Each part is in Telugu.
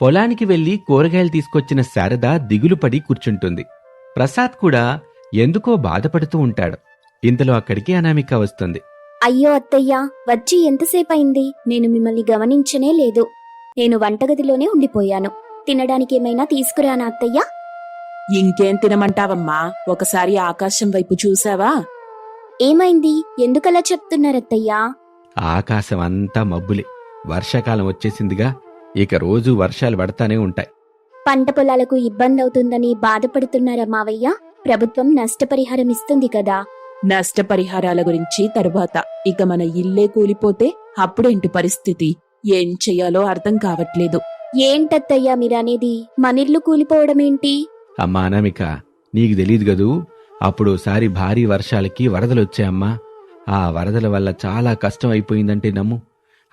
పొలానికి వెళ్ళి కూరగాయలు తీసుకొచ్చిన శారద దిగులు పడి కూర్చుంటుంది. ప్రసాద్ కూడా ఎందుకో బాధపడుతూ ఉంటాడు. ఇంతలో అక్కడికి అనామిక వస్తుంది. అయ్యో అత్తయ్య వచ్చి ఎంతసేపు అయింది నేను మిమ్మల్ని గమనించనే లేదు. నేను వంటగదిలోనే ఉండిపోయాను. తినడానికి ఏమైనా తీసుకురానా అత్తయ్య? ఇంకేం తినమంటావమ్మా? ఒకసారి ఆకాశం వైపు చూసావా? ఏమైంది? ఎందుకలా చెప్తున్నారత్తయ్యా ఆకాశం అంతా మబ్బులే. వర్షాకాలం వచ్చేసిందిగా ఇక రోజూ వర్షాలు పడతానే ఉంటాయి. పంట పొలాలకు ఇబ్బంది అవుతుందని బాధపడుతున్నారా మావయ్య? ప్రభుత్వం నష్టపరిహారం ఇస్తుంది కదా. నష్టపరిహారాల గురించి తరువాత ఇక మన ఇల్లే కూలిపోతే అప్పుడేంటి పరిస్థితి? ఏం చెయ్యాలో అర్థం కావట్లేదు. ఏంటత్తయ్యా మీరనేది? మనిల్లు కూలిపోవడమేంటి? అమ్మా అనామిక నీకు తెలియదు గదూ అప్పుడోసారి భారీ వర్షాలకి వరదలొచ్చాయమ్మా. ఆ వరదల వల్ల చాలా కష్టం అయిపోయిందంటే నమ్ము.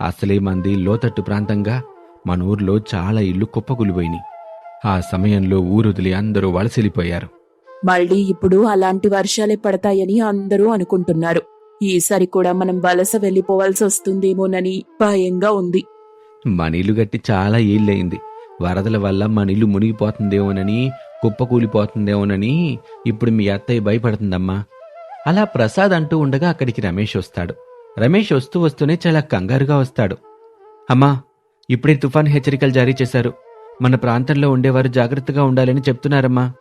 అసలే మంది లోతట్టు ప్రాంతంగా మన ఊర్లో చాలా ఇల్లు కుప్పకూలిపోయినాయి. ఆ సమయంలో ఊరొదిలి అందరూ వలసెలిపోయారు మళ్ళీ ఇప్పుడు అలాంటి వర్షాలే పడతాయని అందరూ అనుకుంటున్నారు. ఈసారి కూడా మనం వలస వెళ్ళిపోవాల్సి వస్తుందేమోనని భయంగా ఉంది. మన ఇల్లు గట్టి చాలా ఏళ్ళయింది. వరదల వల్ల మన ఇల్లు మునిగిపోతుందేమోనని కుప్పకూలిపోతుందేమోనని ఇప్పుడు మీ అత్తయ్య భయపడుతుందమ్మా. అలా ప్రసాద్ అంటూ ఉండగా అక్కడికి రమేష్ వస్తాడు. రమేష్ వస్తూ వస్తూనే చాలా కంగారుగా వస్తాడు. అమ్మా ఇప్పుడే తుఫాన్ హెచ్చరికలు జారీ చేశారు. మన ప్రాంతంలో ఉండేవారు జాగ్రత్తగా ఉండాలని చెప్తున్నారమ్మా.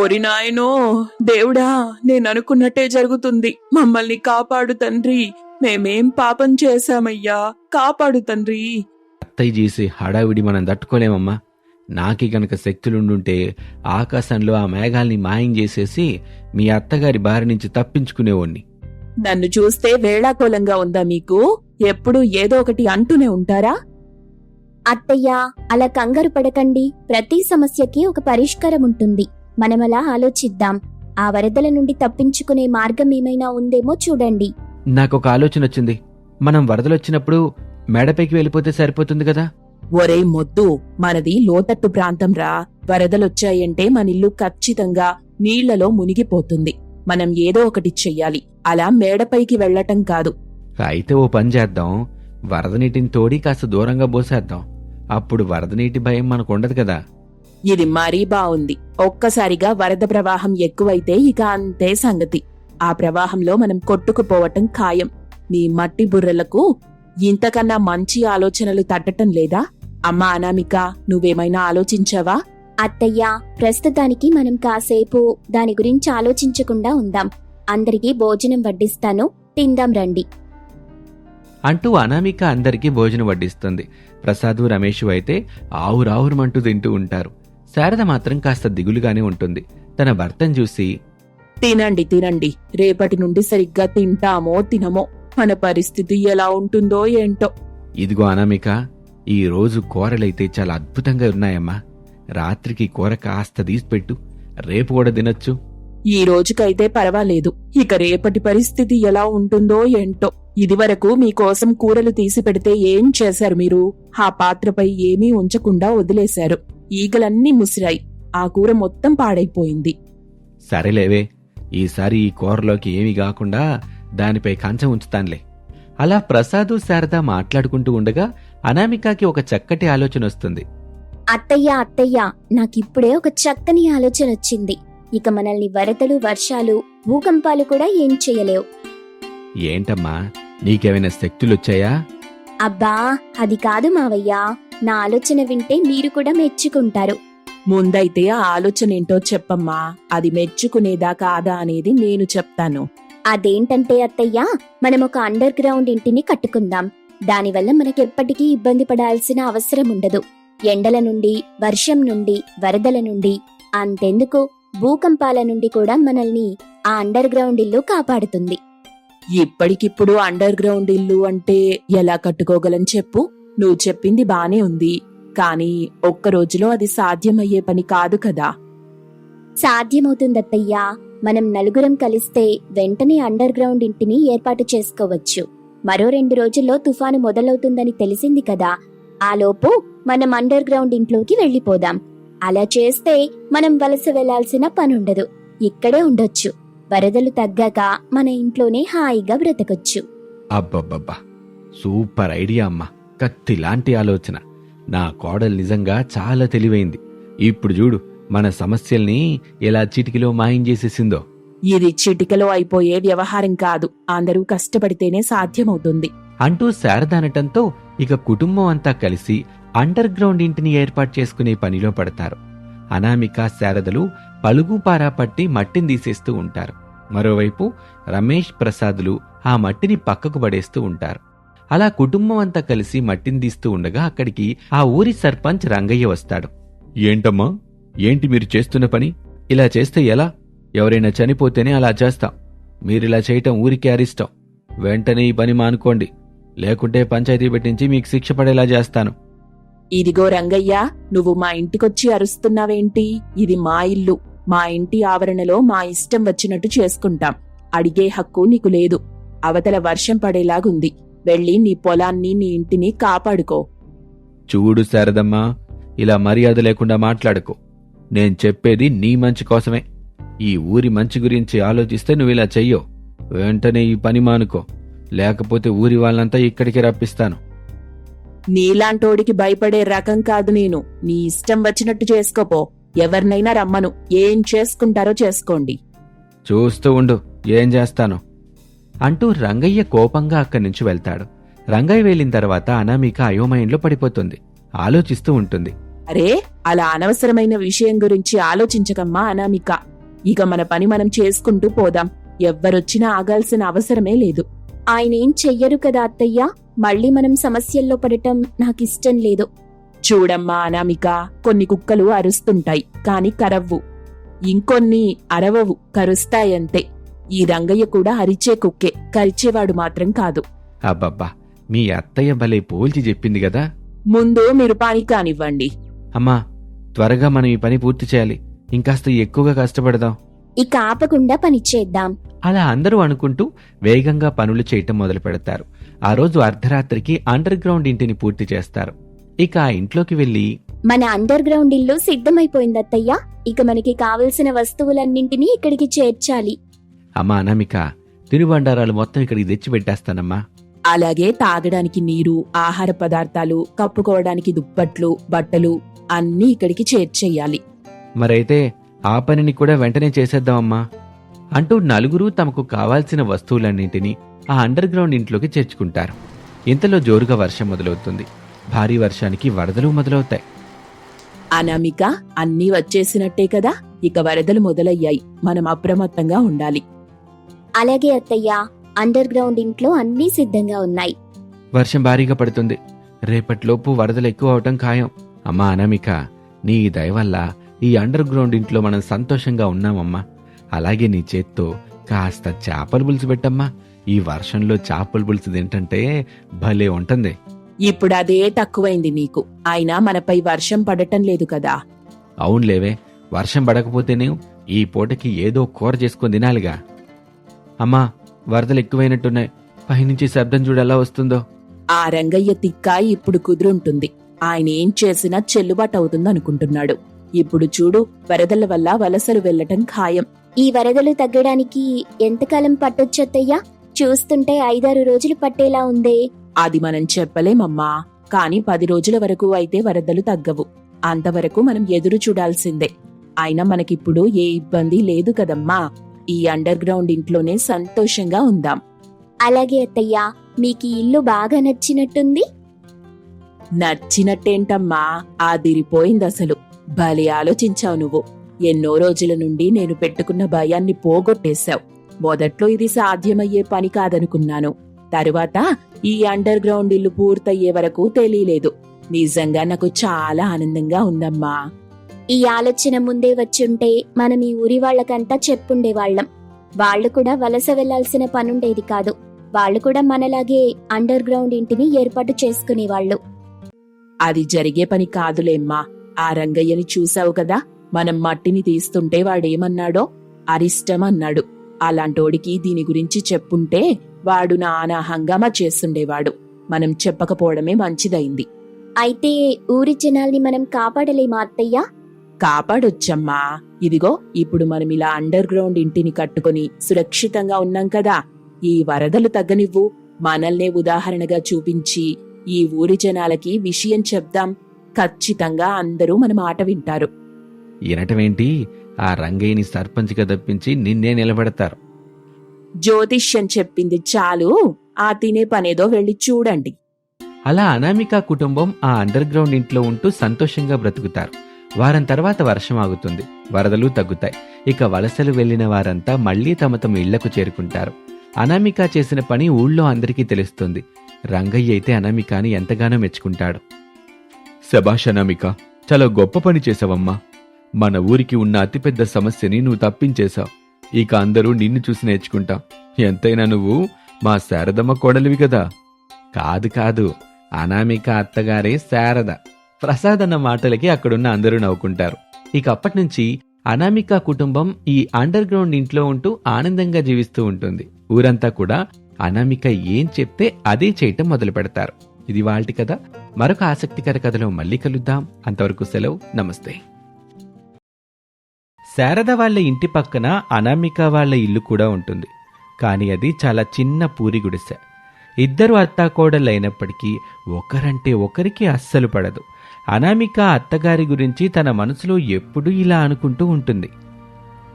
ఓరి నాయనో దేవుడా నేను అనుకున్నట్టే జరుగుతుంది. మమ్మల్ని కాపాడు తండ్రి. మేమేం పాపం చేశామయ్యా. కాపాడు తండ్రి. అత్తయ్య చేసే హడావిడి మనం తట్టుకోలేమమ్మా. నాకి గనక శక్తులుండుంటే ఆకాశంలో ఆ మేఘాల్ని మాయం చేసేసి మీ అత్తగారి బారి నుంచి తప్పించుకునేవాణ్ణి. నన్ను చూస్తే వేళాకోళంగా ఉందా మీకు? ఎప్పుడు ఏదో ఒకటి అంటూనే ఉంటారా? అత్తయ్య అలా కంగారు పడకండి. ప్రతి సమస్యకి ఒక పరిష్కారం ఉంటుంది. మనమలా ఆలోచిద్దాం. ఆ వరదల నుండి తప్పించుకునే మార్గం ఏమైనా ఉందేమో చూడండి. నాకొక ఆలోచన వచ్చింది. మనం వరదలొచ్చినప్పుడు మేడపైకి వెళ్ళిపోతే సరిపోతుంది కదా? ఒరే మొద్దు మనది లోతట్టు ప్రాంతం రా వరదలొచ్చాయంటే మనిల్లు ఖచ్చితంగా నీళ్ళలో మునిగిపోతుంది. మనం ఏదో ఒకటి చెయ్యాలి. అలా మేడపైకి వెళ్ళటం కాదు. అయితే ఓ పని చేద్దాం. వరద నీటిని తోడి కాస్త దూరంగా పోసేద్దాం అప్పుడు వరద నీటి భయం మనకు ఉండదు కదా. ఇది మరీ బావుంది. ఒక్కసారిగా వరద ప్రవాహం ఎక్కువైతే ఇక అంతే సంగతి. ఆ ప్రవాహంలో మనం కొట్టుకుపోవటం ఖాయం. నీ మట్టి బుర్రలకు ఇంతకన్నా మంచి ఆలోచనలు తట్టటం లేదా? అమ్మా అనామిక నువ్వేమైనా ఆలోచించావా? అత్తయ్య ప్రస్తుతానికి మనం కాసేపు దాని గురించి ఆలోచించకుండా ఉందాం. అందరికీ భోజనం వడ్డిస్తాను. తిందాం రండి. అంటూ అనామిక అందరికీ భోజనం వడ్డిస్తుంది. ప్రసాదు రమేష్ అయితే ఆవురావురమంటూ తింటూ ఉంటారు. శారద మాత్రం కాస్త దిగులుగానే ఉంటుంది. తన భర్తను చూసి తినండి తినండి. రేపటి నుండి సరిగ్గా తింటామో తినమో మన పరిస్థితి ఎలా ఉంటుందో ఏంటో. ఇదిగో అనామిక ఈ రోజు కూరలైతే చాలా అద్భుతంగా ఉన్నాయమ్మా. రాత్రికి కూర కాస్త తీసిపెట్టు. రేపు కూడా తినొచ్చు. ఈ రోజుకైతే పర్వాలేదు. ఇక రేపటి పరిస్థితి ఎలా ఉంటుందో ఏంటో. ఇదివరకు మీకోసం కూరలు తీసి పెడితే ఏం చేశారు మీరు? ఆ పాత్రపై ఏమీ ఉంచకుండా వదిలేశారు. ఈగలన్నీ ముసిరాయి. ఆ కూర మొత్తం పాడైపోయింది. సరేలేవే. ఈసారి ఈ కూరలోకి ఏమీ కాకుండా దానిపై కంచం ఉంచుతానులే. అలా ప్రసాదు శారద మాట్లాడుకుంటూ ఉండగా అనామికకి ఒక చక్కటి ఆలోచన వస్తుంది. అత్తయ్య అత్తయ్య నాకిప్పుడే ఒక చక్కని ఆలోచన వచ్చింది. ఇక మనల్ని వరదలు వర్షాలు భూకంపాలు కూడా ఏం చేయలేవు. ఏంటమ్మా? నీకేమైనా శక్తులొచ్చాయా? అబ్బా అది కాదు మావయ్య. నా ఆలోచన వింటే మీరు కూడా మెచ్చుకుంటారు. ముందైతే ఆ ఆలోచన ఏంటో చెప్పమ్మా. అది మెచ్చుకునేదా కాదా అనేది నేను చెప్తాను. అదేంటంటే అత్తయ్య మనం ఒక అండర్ గ్రౌండ్ ఇంటిని కట్టుకుందాం. దానివల్ల మనకెప్పటికీ ఇబ్బంది పడాల్సిన అవసరం ఉండదు. ఎండల నుండి వర్షం నుండి వరదల నుండి అంతెందుకు? భూకంపాల నుండి కూడా మనల్ని ఆ అండర్ గ్రౌండ్ ఇల్లు కాపాడుతుంది. ఇప్పటికిప్పుడు అండర్ గ్రౌండ్ ఇల్లు అంటే ఎలా కట్టుకోగలం చెప్పు? నువ్వు చెప్పింది బానే ఉంది. కానీ ఒక్క రోజులో అది సాధ్యమయ్యే పని కాదు కదా. సాధ్యమవుతుందత్తయ్యా. మనం నలుగురం కలిస్తే వెంటనే అండర్ గ్రౌండ్ ఇంటిని ఏర్పాటు చేసుకోవచ్చు. మరో రెండు రోజుల్లో తుఫాను మొదలవుతుందని తెలిసింది కదా. ఆలోపు మనం అండర్ గ్రౌండ్ ఇంట్లోకి వెళ్ళిపోదాం. అలా చేస్తే మనం వలస వెళ్ళాల్సిన పనుండదు. ఇక్కడే ఉండొచ్చు. వరదలు తగ్గాక మన ఇంట్లోనే హాయిగా బ్రతకొచ్చు. అబ్బబ్బబ్బా! సూపర్ ఐడియా అమ్మా. కత్తిలాంటి ఆలోచన. నా కోడలు నిజంగా చాలా తెలివైంది. ఇప్పుడు చూడు మన సమస్యల్ని ఎలా చిటికిలో మాయం చేసేసిందో. ఇది చిటికలో అయిపోయే వ్యవహారం కాదు. అందరూ కష్టపడితేనే సాధ్యమవుతుంది. అంటూ శారద అనటంతో ఇక కుటుంబం అంతా కలిసి అండర్ గ్రౌండ్ ఇంటిని ఏర్పాటు చేసుకునే పనిలో పడతారు. అనామిక శారదలు పలుగుపారా పట్టి మట్టిని తీసేస్తూ ఉంటారు. మరోవైపు రమేష్ ప్రసాదులు ఆ మట్టిని పక్కకు పడేస్తూ ఉంటారు. అలా కుటుంబం అంతా కలిసి మట్టిని తీస్తూ ఉండగా అక్కడికి ఆ ఊరి సర్పంచ్ రంగయ్య వస్తాడు. ఏంటమ్మా? ఏంటి మీరు చేస్తున్న పని? ఇలా చేస్తే ఎలా? ఎవరైనా చనిపోతేనే అలా చేస్తాం. మీరిలా చేయటం ఊరికే అరిష్టం. వెంటనే ఈ పని మానుకోండి. లేకుంటే పంచాయతీ పెట్టించి మీకు శిక్ష పడేలా చేస్తాను. ఇదిగో రంగయ్య నువ్వు మా ఇంటికొచ్చి అరుస్తున్నావేంటి? ఇది మా ఇల్లు. మా ఇంటి ఆవరణలో మా ఇష్టం వచ్చినట్టు చేసుకుంటాం. అడిగే హక్కు నీకు లేదు. అవతల వర్షం పడేలాగుంది. వెళ్ళి నీ పొలాన్ని నీ ఇంటిని కాపాడుకో. చూడు శారదమ్మా ఇలా మర్యాద లేకుండా మాట్లాడుకో. నేను చెప్పేది నీ మంచి కోసమే. ఈ ఊరి మంచి గురించి ఆలోచిస్తే నువ్వు ఇలా చెయ్యో. వెంటనే ఈ పని మానుకో. లేకపోతే ఊరి వాళ్ళంతా ఇక్కడికి రప్పిస్తాను. నీలాంటోడికి భయపడే రకం కాదు నేను. నీ ఇష్టం వచ్చినట్టు చేసుకోపో. ఎవరినైనా రమ్మను. ఏం చేసుకుంటారో చేసుకోండి. చూస్తూ ఉండు. ఏం చేస్తాను? అంటూ రంగయ్య కోపంగా అక్కడి నుంచి వెళ్తాడు. రంగయ్య వెళ్ళిన తర్వాత అనామిక అయోమయంలో పడిపోతుంది. ఆలోచిస్తూ ఉంటుంది. అరే అలా అనవసరమైన విషయం గురించి ఆలోచించకమ్మా అనామిక. ఇక మన పని మనం చేసుకుంటూ పోదాం. ఎవ్వరొచ్చినా ఆగాల్సిన అవసరమే లేదు. ఆయన ఏం చెయ్యరు కదా అత్తయ్య? మళ్ళీ మనం సమస్యల్లో పడటం నాకిష్టం లేదు. చూడమ్మా అనామిక కొన్ని కుక్కలు అరుస్తుంటాయి కాని కరవ్వు. ఇంకొన్ని అరవవు కరుస్తాయంతే. ఈ రంగయ్య కూడా అరిచే కుక్కే కరిచేవాడు మాత్రం కాదు. అబ్బబ్బా మీ అత్తయ్య భలే పోల్చి చెప్పింది కదా. ముందు మీరు పని కానివ్వండి. అమ్మా త్వరగా మనం ఈ పని పూర్తి చేయాలి. ఇంకాస్త ఎక్కువగా కష్టపడదాం. ఇక ఆపకుండా పని చేద్దాం. అలా అందరూ అనుకుంటూ వేగంగా పనులు చేయటం మొదలు పెడతారు. ఆ రోజు అర్ధరాత్రికి అండర్ గ్రౌండ్ ఇంటిని పూర్తి చేస్తారు. ఇక ఆ ఇంట్లోకి వెళ్ళి మన అండర్ గ్రౌండ్ ఇల్లు సిద్ధమైపోయింది అత్తయ్య ఇక మనకి కావలసిన వస్తువులన్నింటినీ ఇక్కడికి చేర్చాలి. అమ్మా అనామిక తినుబండారాలు మొత్తం ఇక్కడికి తెచ్చి పెట్టేస్తానమ్మా. అలాగే తాగడానికి నీరు ఆహార పదార్థాలు కప్పుకోవడానికి దుప్పట్లు బట్టలు అన్నీ ఇక్కడికి చేర్చేయాలి. మరైతే ఆ పనిని కూడా వెంటనే చేసేద్దామమ్మా అంటూ నలుగురు తమకు కావాల్సిన వస్తువులన్నింటినీ ఆ అండర్ గ్రౌండ్ ఇంట్లోకి చేర్చుకుంటారు. ఇంతలో జోరుగా వర్షం మొదలవుతుంది. భారీ వర్షానికి వరదలు మొదలవుతాయి. అనామిక అన్నీ వచ్చేసినట్టే కదా? ఇక వరదలు మొదలయ్యాయి. మనం అప్రమత్తంగా ఉండాలి. అలాగే అత్తయ్య అండర్ గ్రౌండ్ ఇంట్లో అన్నీ సిద్ధంగా ఉన్నాయి. వర్షం భారీగా పడుతుంది. రేపటిలోపు వరదలు ఎక్కువ అవటం ఖాయం. అమ్మా అనామిక నీ దయ వల్ల ఈ అండర్ గ్రౌండ్ ఇంట్లో మనం సంతోషంగా ఉన్నామమ్మా. అలాగే నీ చేత్తో కాస్త చేపల పులుసు పెట్టమ్మా. ఈ వర్షంలో చేపల పులుసు తింటంటే భలే ఉంటుంది. ఇప్పుడు అదే తక్కువైంది నీకు. అయినా మనపై వర్షం పడటం లేదు కదా. అవునులేవే వర్షం పడకపోతేనే ఈ పూటకి ఏదో కూర చేసుకొని తినాలిగా. అమ్మా వరదలు ఎక్కువైనట్టున్నాయి. పైనుంచి శబ్దం చూడు ఎలా వస్తుందో. ఆ రంగయ్య తిక్క ఇప్పుడు కుదురుంటుంది. ఆయన ఏం చేసినా చెల్లుబాటు అవుతుందనుకుంటున్నాడు. ఇప్పుడు చూడు వరదల వల్ల వలసలు వెళ్ళటం ఖాయం. ఈ వరదలు తగ్గడానికి ఎంతకాలం పట్టొచ్చు అత్తయ్య చూస్తుంటే ఐదారు రోజులు పట్టేలా ఉందే. అది మనం చెప్పలేమమ్మా. కాని పది రోజుల వరకు అయితే వరదలు తగ్గవు. అంతవరకు మనం ఎదురు చూడాల్సిందే. అయినా మనకిప్పుడు ఏ ఇబ్బంది లేదు కదమ్మా. ఈ అండర్ గ్రౌండ్ ఇంట్లోనే సంతోషంగా ఉందాం. అలాగే అత్తయ్య మీకు ఇల్లు బాగా నచ్చినట్టుంది? నచ్చినట్టేంటమ్మా? ఆదిరిపోయింది అసలు భలే ఆలోచించావు నువ్వు. ఎన్నో రోజుల నుండి నేను పెట్టుకున్న భయాన్ని పోగొట్టేశావు. మొదట్లో ఇది సాధ్యమయ్యే పని కాదనుకున్నాను. తరువాత ఈ అండర్ గ్రౌండ్ ఇల్లు పూర్తయ్యే వరకు తెలియలేదు. నిజంగా నాకు చాలా ఆనందంగా ఉందమ్మా. ఈ ఆలోచన ముందే వచ్చుంటే మనం ఈ ఊరి వాళ్ళకంతా చెప్పుండేవాళ్ళం. వాళ్ళు కూడా వలస వెళ్ళాల్సిన పనుండేది కాదు. వాళ్ళు కూడా మనలాగే అండర్ గ్రౌండ్ ఇంటిని ఏర్పాటు చేసుకునేవాళ్ళు. అది జరిగే పని కాదులేమ్మా. ఆ రంగయ్యని చూసావు కదా? మనం మట్టిని తీస్తుంటే వాడేమన్నాడో? అరిష్టం అన్నాడు అలాంటోడికి దీని గురించి చెప్పుంటే వాడు నానా హంగామా చేస్తుండేవాడు. మనం చెప్పకపోవడమే మంచిదైంది. అయితే ఊరి జనాల్ని మనం కాపాడలేమా అత్తయ్య? కాపాడొచ్చమ్మా. ఇదిగో ఇప్పుడు మనం ఇలా అండర్ గ్రౌండ్ ఇంటిని కట్టుకొని సురక్షితంగా ఉన్నాం కదా. ఈ వరదలు తగ్గనివ్వు. మనల్నే ఉదాహరణగా చూపించి ఈ ఊరి జనాలకి విషయం చెప్దాం. ఖచ్చితంగా అందరూ మన మాట వింటారు. వినటమేంటి? ఆ రంగయ్యని సర్పంచ్గా తప్పించి నిన్నే నిలబెడతారు. జ్యోతిష్యం చెప్పింది చాలు ఆ తినే పనేదో వెళ్ళి చూడండి. అలా అనామిక కుటుంబం ఆ అండర్ గ్రౌండ్ ఇంట్లో ఉంటూ సంతోషంగా బ్రతుకుతారు. వారం తర్వాత వర్షం ఆగుతుంది వరదలు తగ్గుతాయి. ఇక వలసలు వెళ్ళిన వారంతా మళ్ళీ తమ తమ ఇళ్ళకు చేరుకుంటారు. అనామిక చేసిన పని ఊళ్ళో అందరికీ తెలుస్తుంది. రంగయ్య అయితే అనామికాని ఎంతగానో మెచ్చుకుంటాడు. శబాష్ అనామిక చాలా గొప్ప పని చేసావమ్మా మన ఊరికి ఉన్న అతిపెద్ద సమస్యని నువ్వు తప్పించేశావు. ఇక అందరూ నిన్ను చూసి నేర్చుకుంటాం. ఎంతైనా నువ్వు మా శారదమ్మ కోడలివి కదా. కాదు కాదు అనామిక అత్తగారే శారద. ప్రసాద్ అన్న మాటలకి అక్కడున్న అందరూ నవ్వుకుంటారు. ఇక అప్పటి నుంచి అనామిక కుటుంబం ఈ అండర్ గ్రౌండ్ ఇంట్లో ఉంటూ ఆనందంగా జీవిస్తూ ఉంటుంది. ఊరంతా కూడా అనామిక ఏం చెప్తే అదే చేయటం మొదలు పెడతారు ఇది వాళ్ళటి కదా. మరొక ఆసక్తికర కథలో మళ్ళీ కలుద్దాం. అంతవరకు సెలవు. నమస్తే. శారద వాళ్ళ ఇంటి పక్కన అనామిక వాళ్ళ ఇల్లు కూడా ఉంటుంది. కానీ అది చాలా చిన్న పూరి గుడిసె. ఇద్దరు అత్తాకోడలైనప్పటికీ ఒకరంటే ఒకరికి అస్సలు పడదు. అనామిక అత్తగారి గురించి తన మనసులో ఎప్పుడూ ఇలా అనుకుంటూ ఉంటుంది.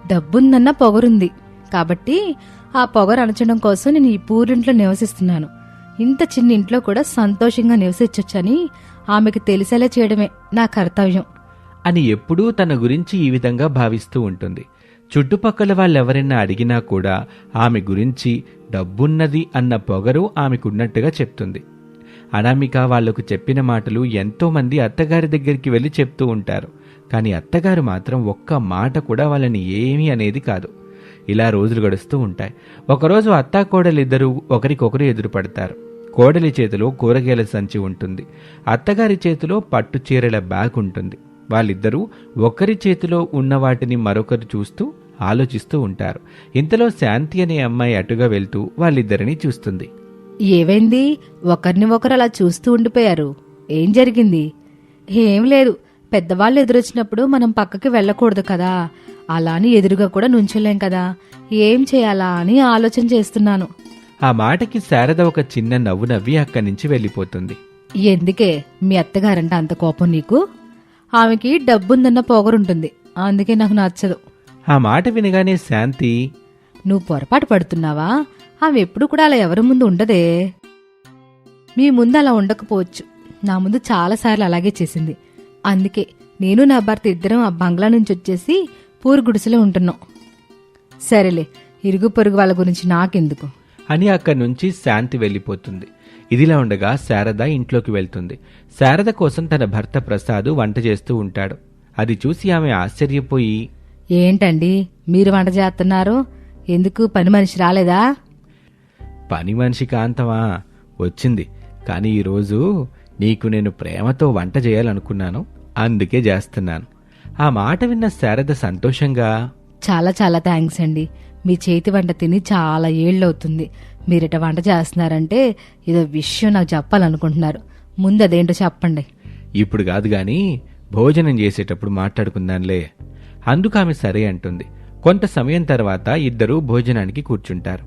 డబ్బుందన్న పొగరుంది. కాబట్టి ఆ పొగరు అణచడం కోసం నేను ఈ పూరింట్లో నివసిస్తున్నాను. ఇంత చిన్న ఇంట్లో కూడా సంతోషంగా నివసించొచ్చని ఆమెకు తెలిసేలా చేయడమే నా కర్తవ్యం. అని ఎప్పుడూ తన గురించి ఈ విధంగా భావిస్తూ ఉంటుంది. చుట్టుపక్కల వాళ్ళెవరైనా అడిగినా కూడా ఆమె గురించి డబ్బున్నది అన్న పొగరు ఆమెకున్నట్టుగా చెప్తుంది. అనామిక వాళ్ళకు చెప్పిన మాటలు ఎంతోమంది అత్తగారి దగ్గరికి వెళ్ళి చెప్తూ ఉంటారు. కానీ అత్తగారు మాత్రం ఒక్క మాట కూడా వాళ్ళని ఏమీ అనేది కాదు. ఇలా రోజులు గడుస్తూ ఉంటాయి. ఒకరోజు అత్తా కోడలిద్దరూ ఒకరికొకరు ఎదురుపడతారు. కోడలి చేతిలో కూరగాయల సంచి ఉంటుంది. అత్తగారి చేతిలో పట్టు చీరల బ్యాగ్ ఉంటుంది. వాళ్ళిద్దరూ ఒకరి చేతిలో ఉన్న వాటిని మరొకరు చూస్తూ ఆలోచిస్తూ ఉంటారు. ఇంతలో శాంతి అనే అమ్మాయి అటుగా వెళ్తూ వాళ్ళిద్దరిని చూస్తుంది. ఏవైంది? ఒకరిని ఒకరు అలా చూస్తూ ఉండిపోయారు. ఏం జరిగింది? ఏం లేదు. పెద్దవాళ్ళు ఎదురొచ్చినప్పుడు మనం పక్కకి వెళ్ళకూడదు కదా. అలా అని ఎదురుగా కూడా నుంచోలేం కదా. ఏం చేయాలా అని ఆలోచన చేస్తున్నాను. ఆ మాటకి శారద ఒక చిన్న నవ్వు నవ్వి అక్కడి నుంచి వెళ్ళిపోతుంది. ఎందుకే? మీ అత్తగారంటే అంత కోపం నీకు? ఆమెకి డబ్బుందన్న పొగరుంటుంది. అందుకే నాకు నచ్చదు. ఆ మాట వినగానే శాంతి నువ్వు పొరపాటు పడుతున్నావా? ఆమె ఎప్పుడు కూడా అలా ఎవరి ముందు ఉండదే. మీ ముందు అలా ఉండకపోవచ్చు. నా ముందు చాలాసార్లు అలాగే చేసింది. అందుకే నేను నా భర్త ఇద్దరం ఆ బంగ్లా నుంచి వచ్చేసి పూరు గుడిసెలో ఉంటున్నాం. సరేలే ఇరుగు పొరుగు వాళ్ళ గురించి నాకెందుకు? అని అక్కడి నుంచి శాంతి వెళ్ళిపోతుంది. ఇదిలా ఉండగా శారద ఇంట్లోకి వెళ్తుంది. శారద కోసం తన భర్త ప్రసాద్ వంట చేస్తూ ఉంటాడు. అది చూసి ఆమె ఆశ్చర్యపోయి ఏంటండి మీరు వంట చేస్తున్నారు? ఎందుకు పని మనిషి రాలేదా? పని మనిషి కాంతమా? వచ్చింది. కానీ ఈరోజు నీకు నేను ప్రేమతో వంట చేయాలనుకున్నాను అందుకే చేస్తున్నాను. ఆ మాట విన్న శారద సంతోషంగా చాలా చాలా థ్యాంక్స్ అండి. మీ చేతి వంట తిని చాలా ఏళ్ళవుతుంది. మీరిట వంట చేస్తున్నారంటే ఏదో విషయం నాకు చెప్పాలనుకుంటున్నారు. ముందు అదేంటో చెప్పండి. ఇప్పుడు కాదు గాని భోజనం చేసేటప్పుడు మాట్లాడుకుందాంలే. అందుకు ఆమె సరే అంటుంది. కొంత సమయం తర్వాత ఇద్దరూ భోజనానికి కూర్చుంటారు.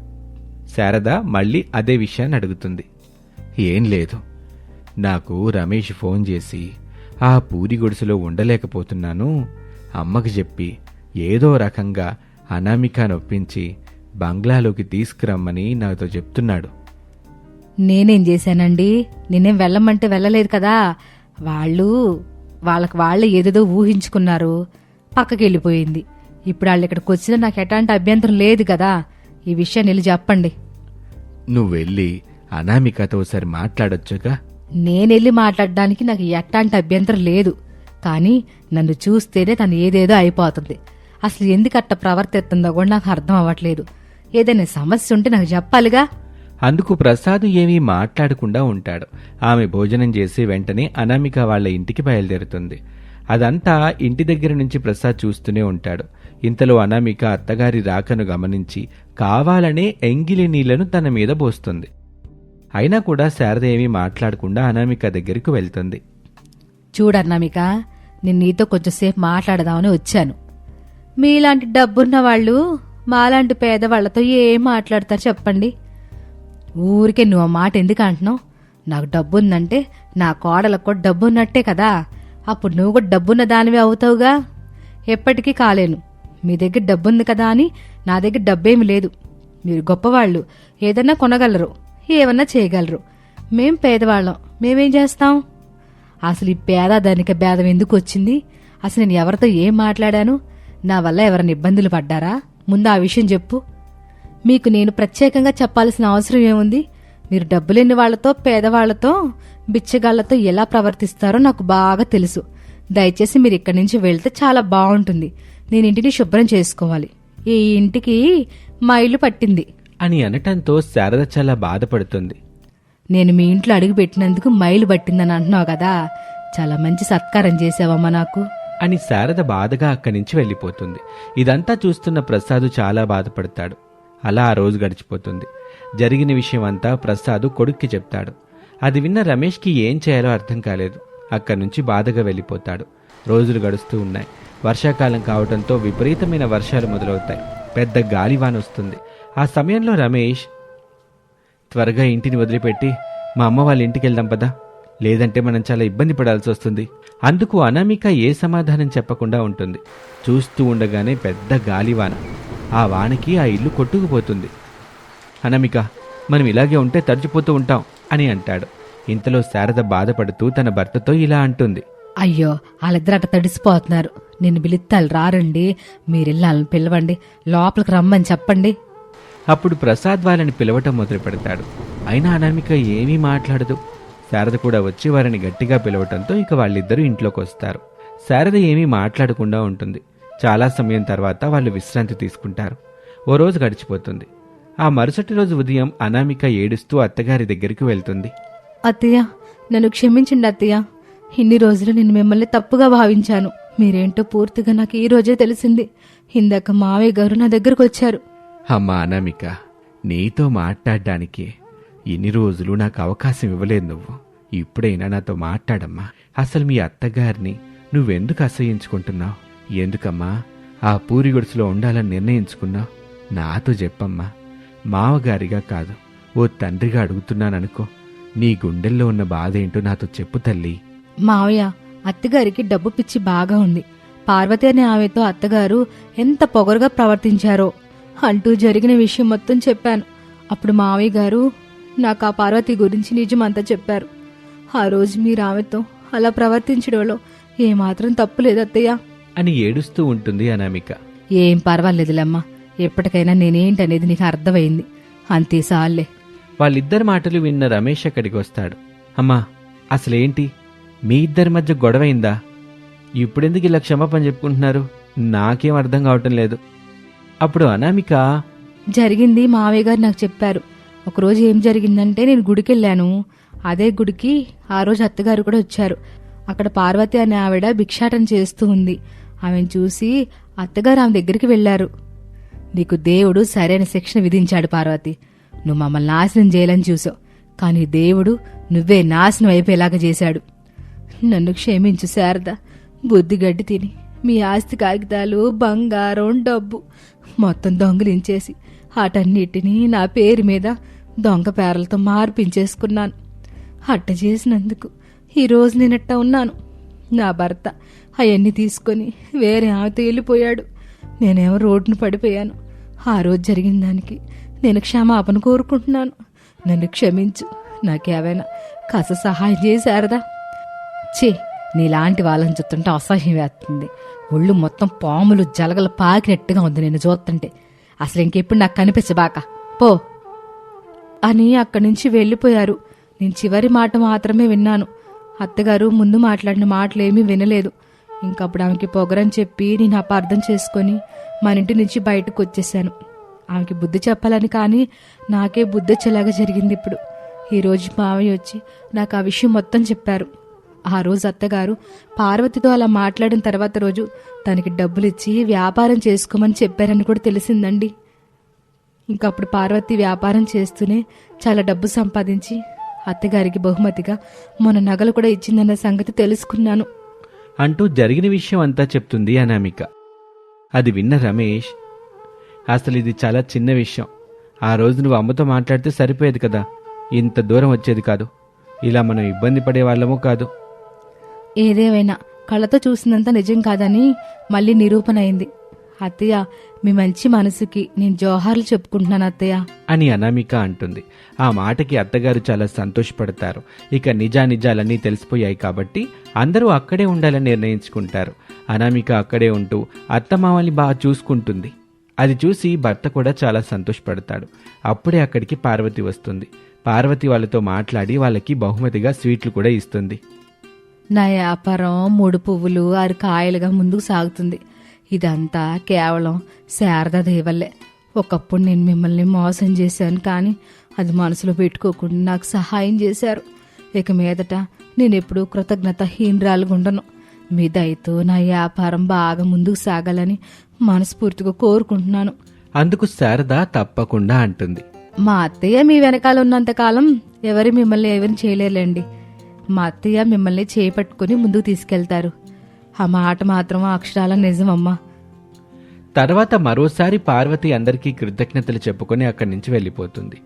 శారద మళ్ళీ అదే విషయాన్ని అడుగుతుంది. ఏం లేదు. నాకు రమేష్ ఫోన్ చేసి ఆ పూరి గుడిసెలో ఉండలేకపోతున్నాను. అమ్మకి చెప్పి ఏదో రకంగా అనామిక నొప్పించి బంగ్లాలోకి తీసుకురమ్మని నాతో చెప్తున్నాడు. నేనేం చేశానండి? నేనేం వెళ్ళమంటే వెళ్ళలేదు కదా? వాళ్ళు వాళ్ళకి వాళ్ళే ఏదేదో ఊహించుకున్నారు. పక్కకి వెళ్ళిపోయింది ఇప్పుడు వాళ్ళు ఇక్కడికి వచ్చినా నాకు ఎలాంటి అభ్యంతరం లేదు కదా? ఈ విషయాన్ని వెళ్ళి చెప్పండి. నువ్వు వెళ్ళి అనామికతో ఒకసారి మాట్లాడొచ్చుగా? నేనెళ్ళి మాట్లాడడానికి నాకు ఎట్లాంటి అభ్యంతరం లేదు. కానీ నన్ను చూస్తేనే తను ఏదేదో అయిపోతుంది. అసలు ఎందుకట్ట ప్రవర్తిస్తుందో కూడా నాకు అర్థం అవ్వట్లేదు. ఏదైనా సమస్య ఉంటే నాకు చెప్పాలిగా? అందుకు ప్రసాద్ ఏమీ మాట్లాడకుండా ఉంటాడు. ఆమె భోజనం చేసి వెంటనే అనామిక వాళ్ళ ఇంటికి బయలుదేరుతుంది. అదంతా ఇంటి దగ్గర నుంచి ప్రసాద్ చూస్తూనే ఉంటాడు. ఇంతలో అనామిక అత్తగారి రాకను గమనించి కావాలనే ఎంగిలి నీళ్ళను తన మీద పోస్తుంది. అయినా కూడా శారద ఏమీ మాట్లాడకుండా అనామిక దగ్గరికి వెళ్తుంది. చూడన్నామిక నేను నీతో కొంచెంసేపు మాట్లాడదామని వచ్చాను. మీలాంటి డబ్బున్న వాళ్ళు మాలాంటి పేదవాళ్ళతో ఏం మాట్లాడతారు చెప్పండి. ఊరికే నువ్వు మాట ఎందుకు అంటున్నావు? నాకు డబ్బుందంటే నా కోడలకు కూడా డబ్బున్నట్టే కదా. అప్పుడు నువ్వు కూడా డబ్బున్న దానివే అవుతావుగా. ఎప్పటికీ కాలేను. మీ దగ్గర డబ్బుంది కదా అని నా దగ్గర డబ్బేమి లేదు. మీరు గొప్పవాళ్ళు ఏదన్నా కొనగలరు. ఏమన్నా చేయగలరు. మేం పేదవాళ్ళం. మేమేం చేస్తాం? అసలు ఈ పేద ధనిక భేదం ఎందుకు వచ్చింది అసలు నేను ఎవరితో ఏం మాట్లాడాను? నా వల్ల ఎవరైనా ఇబ్బందులు పడ్డారా? ముందు ఆ విషయం చెప్పు. మీకు నేను ప్రత్యేకంగా చెప్పాల్సిన అవసరం ఏముంది? మీరు డబ్బులేని వాళ్ళతో పేదవాళ్ళతో బిచ్చగాళ్ళతో ఎలా ప్రవర్తిస్తారో నాకు బాగా తెలుసు. దయచేసి మీరు ఇక్కడి నుంచి వెళ్తే చాలా బాగుంటుంది. నేను ఇంటిని శుభ్రం చేసుకోవాలి. ఈ ఇంటికి మా ఇల్లు పట్టింది. అని అనటంతో శారద చాలా బాధపడుతుంది. నేను మీ ఇంట్లో అడుగు పెట్టినందుకు మైలు పట్టిందని అంటున్నావు కదా చాలా మంచి సత్కారం చేసావమ్మా నాకు. అని శారద బాధగా అక్కడి నుంచి వెళ్ళిపోతుంది. ఇదంతా చూస్తున్న ప్రసాద్ చాలా బాధపడతాడు. అలా ఆ రోజు గడిచిపోతుంది. జరిగిన విషయం అంతా ప్రసాద్ కొడుక్కి చెప్తాడు. అది విన్న రమేష్కి ఏం చేయాలో అర్థం కాలేదు. అక్కడి నుంచి బాధగా వెళ్ళిపోతాడు. రోజులు గడుస్తూ ఉన్నాయి. వర్షాకాలం కావడంతో విపరీతమైన వర్షాలు మొదలవుతాయి. పెద్ద గాలివాన వస్తుంది. ఆ సమయంలో రమేష్ త్వరగా ఇంటిని వదిలిపెట్టి మా అమ్మ వాళ్ళ ఇంటికి వెళ్దాం పదా. లేదంటే మనం చాలా ఇబ్బంది పడాల్సి వస్తుంది. అందుకు అనామిక ఏ సమాధానం చెప్పకుండా ఉంటుంది. చూస్తూ ఉండగానే పెద్ద గాలివాన. ఆ వానకి ఆ ఇల్లు కొట్టుకుపోతుంది. అనామిక మనం ఇలాగే ఉంటే తడిచిపోతూ ఉంటాం అని అంటాడు. ఇంతలో శారద బాధపడుతూ తన భర్తతో ఇలా అంటుంది. అయ్యో వాళ్ళిద్దరు అట తడిసిపోతున్నారు నేను పిలుత్తాలు రారండి. మీరెళ్ళాలని పిలవండి. లోపలికి రమ్మని చెప్పండి. అప్పుడు ప్రసాద్ వాళ్ళని పిలవటం మొదలు పెడతాడు అయినా అనామిక ఏమీ మాట్లాడదు. శారద కూడా వచ్చి వారిని గట్టిగా పిలవటంతో ఇక వాళ్ళిద్దరూ ఇంట్లోకి వస్తారు. శారద ఏమీ మాట్లాడకుండా ఉంటుంది. చాలా సమయం తర్వాత వాళ్ళు విశ్రాంతి తీసుకుంటారు. ఓ రోజు గడిచిపోతుంది. ఆ మరుసటి రోజు ఉదయం అనామిక ఏడుస్తూ అత్తగారి దగ్గరికి వెళ్తుంది. అత్తయ్య నన్ను క్షమించండి అత్తయ్య. ఇన్ని రోజులు నేను మిమ్మల్ని తప్పుగా భావించాను. మీరేంటో పూర్తిగా నాకు ఈ రోజే తెలిసింది. ఇందాక మావయ్య గారు నా దగ్గరకు వచ్చారు. అమ్మా అనామిక నీతో మాట్లాడడానికి ఇన్ని రోజులు నాకు అవకాశం ఇవ్వలేదు నువ్వు. ఇప్పుడైనా నాతో మాట్లాడమ్మా. అసలు మీ అత్తగారిని నువ్వెందుకు అసహించుకుంటున్నావు? ఎందుకమ్మా? ఆ పూరి గుడిసెలో ఉండాలని నిర్ణయించుకున్నావు? నాతో చెప్పమ్మా. మావగారిగా కాదు ఓ తండ్రిగా అడుగుతున్నాననుకో. నీ గుండెల్లో ఉన్న బాధ ఏంటో నాతో చెప్పు తల్లి. మావయ్య అత్తగారికి డబ్బు పిచ్చి బాగా ఉంది. పార్వతి అనే ఆమెతో అత్తగారు ఎంత పొగరుగా ప్రవర్తించారో. అంటూ జరిగిన విషయం మొత్తం చెప్పాను. అప్పుడు మావయ్య గారు నాకు ఆ పార్వతి గురించి నిజమంతా చెప్పారు. ఆ రోజు మీరు ఆమెతో అలా ప్రవర్తించడంలో ఏమాత్రం తప్పు లేదు అత్తయ్య. అని ఏడుస్తూ ఉంటుంది అనామిక. ఏం పర్వాలేదులేమ్మా. ఎప్పటికైనా నేనేంటనేది నీకు అర్థమైంది. అంతే సాల్లే. వాళ్ళిద్దరి మాటలు విన్న రమేష్ అక్కడికి వస్తాడు. అమ్మా అసలేంటి? మీ ఇద్దరి మధ్య గొడవైందా? ఇప్పుడెందుకు ఇలా క్షమాపణ చెప్పుకుంటున్నారు? నాకేం అర్థం కావటం లేదు. అప్పుడు అనామిక జరిగింది మావయ్య గారు నాకు చెప్పారు. ఒకరోజు ఏం జరిగిందంటే నేను గుడికి వెళ్ళాను అదే గుడికి ఆ రోజు అత్తగారు కూడా వచ్చారు. అక్కడ పార్వతి అనే ఆవిడ భిక్షాటన చేస్తూ ఉంది. ఆమెను చూసి అత్తగారు ఆమె దగ్గరికి వెళ్ళారు. నీకు దేవుడు సరైన శిక్షణ విధించాడు పార్వతి. నువ్వు మమ్మల్ని నాశనం చేయాలని చూసావు. కానీ దేవుడు నువ్వే నాశనం అయిపోయేలాగా చేశాడు. నన్ను క్షమించు శారద. బుద్ధి గడ్డి తిని. మీ ఆస్తి కాగితాలు బంగారం డబ్బు మొత్తం దొంగిలించేసి వాటన్నిటినీ నా పేరు మీద దొంగ పేర్లతో మార్పించేసుకున్నాను. అట్ట చేసినందుకు ఈరోజు నేనట్ట ఉన్నాను. నా భర్త అవన్నీ తీసుకొని వేరే ఆమెతో వెళ్ళిపోయాడు. నేనేమో రోడ్డును పడిపోయాను. ఆ రోజు జరిగిన దానికి నేను క్షమాపణ కోరుకుంటున్నాను. నన్ను క్షమించు. నాకేమైనా కాస్త సహాయం చేశారదా? చే నీలాంటి వాళ్ళని చూస్తుంటే అసహ్యం వేస్తుంది. ఒళ్ళు మొత్తం పాములు జలగలు పాకినట్టుగా ఉంది నేను చూస్తుంటే అసలు ఇంకెప్పుడు నాకు కనిపించబాక పో. అని అక్కడి నుంచి వెళ్ళిపోయారు. నేను చివరి మాట మాత్రమే విన్నాను. అత్తగారు ముందు మాట్లాడిన మాటలేమీ వినలేదు. ఇంకప్పుడు ఆమెకి పొగరని చెప్పి నేను అపార్థం చేసుకొని మన ఇంటి నుంచి బయటకు వచ్చేసాను ఆమెకి బుద్ధి చెప్పాలని కానీ నాకే బుద్ధి వచ్చేలాగా జరిగింది ఇప్పుడు. ఈరోజు మావయ్య వచ్చి నాకు ఆ విషయం మొత్తం చెప్పారు. ఆ రోజు అత్తగారు పార్వతితో అలా మాట్లాడిన తర్వాత రోజు తనకి డబ్బులిచ్చి వ్యాపారం చేసుకోమని చెప్పారని కూడా తెలిసిందండి. ఇంకప్పుడు పార్వతి వ్యాపారం చేస్తూనే చాలా డబ్బు సంపాదించి అత్తగారికి బహుమతిగా మన నగలు కూడా ఇచ్చిందన్న సంగతి తెలుసుకున్నాను. అంటూ జరిగిన విషయం అంతా చెప్తుంది అనామిక. అది విన్న రమేష్ అసలు ఇది చాలా చిన్న విషయం. ఆ రోజు నువ్వు అమ్మతో మాట్లాడితే సరిపోయేది కదా. ఇంత దూరం వచ్చేది కాదు. ఇలా మనం ఇబ్బంది పడే వాళ్ళము కాదు. ఏదేవైనా కళ్ళతో చూసినంత నిజం కాదని మళ్ళీ నిరూపణ అయింది. అత్తయ్య మీ మంచి మనసుకి నేను జోహార్లు చెప్పుకుంటున్నాను అత్తయ్య. అని అనామిక అంటుంది. ఆ మాటకి అత్తగారు చాలా సంతోషపడతారు. ఇక నిజానిజాలన్నీ తెలిసిపోయాయి కాబట్టి అందరూ అక్కడే ఉండాలని నిర్ణయించుకుంటారు. అనామిక అక్కడే ఉంటూ అత్తమామల్ని బాగా చూసుకుంటుంది. అది చూసి భర్త కూడా చాలా సంతోషపడతాడు. అప్పుడే అక్కడికి పార్వతి వస్తుంది. పార్వతి వాళ్ళతో మాట్లాడి వాళ్ళకి బహుమతిగా స్వీట్లు కూడా ఇస్తుంది. నా వ్యాపారం మూడు పువ్వులు ఆరు కాయలుగా ముందుకు సాగుతుంది. ఇదంతా కేవలం శారదా దేవల్లే. ఒకప్పుడు నేను మిమ్మల్ని మోసం చేశాను కానీ అది మనసులో పెట్టుకోకుండా నాకు సహాయం చేశారు. ఇక మీదట నేను ఎప్పుడూ కృతజ్ఞత హీనరాలుగా ఉండను. మీ దయతో నా వ్యాపారం బాగా ముందుకు సాగాలని మనస్ఫూర్తిగా కోరుకుంటున్నాను. అందుకు శారద తప్పకుండా అంటుంది. మా అత్తయ్య మీ వెనకాల ఉన్నంతకాలం ఎవరు మిమ్మల్ని ఎవరిని చేయలేరులేండి. మా అత్తయ్య మిమ్మల్ని చేపట్టుకుని ముందుకు తీసుకెళ్తారు. ఆ మాట మాత్రం అక్షరాల నిజమమ్మా. తర్వాత మరోసారి పార్వతి అందరికీ కృతజ్ఞతలు చెప్పుకొని అక్కడి నుంచి వెళ్ళిపోతుంది.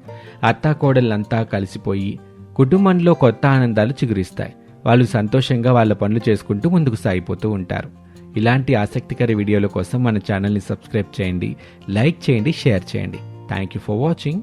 అత్తాకోడళ్ళంతా కలిసిపోయి కుటుంబంలో కొత్త ఆనందాలు చిగురిస్తాయి. వాళ్ళు సంతోషంగా వాళ్ళ పనులు చేసుకుంటూ ముందుకు సాగిపోతూ ఉంటారు. ఇలాంటి ఆసక్తికర వీడియోల కోసం మన ఛానల్ని సబ్స్క్రైబ్ చేయండి లైక్ చేయండి షేర్ చేయండి. Thank you for watching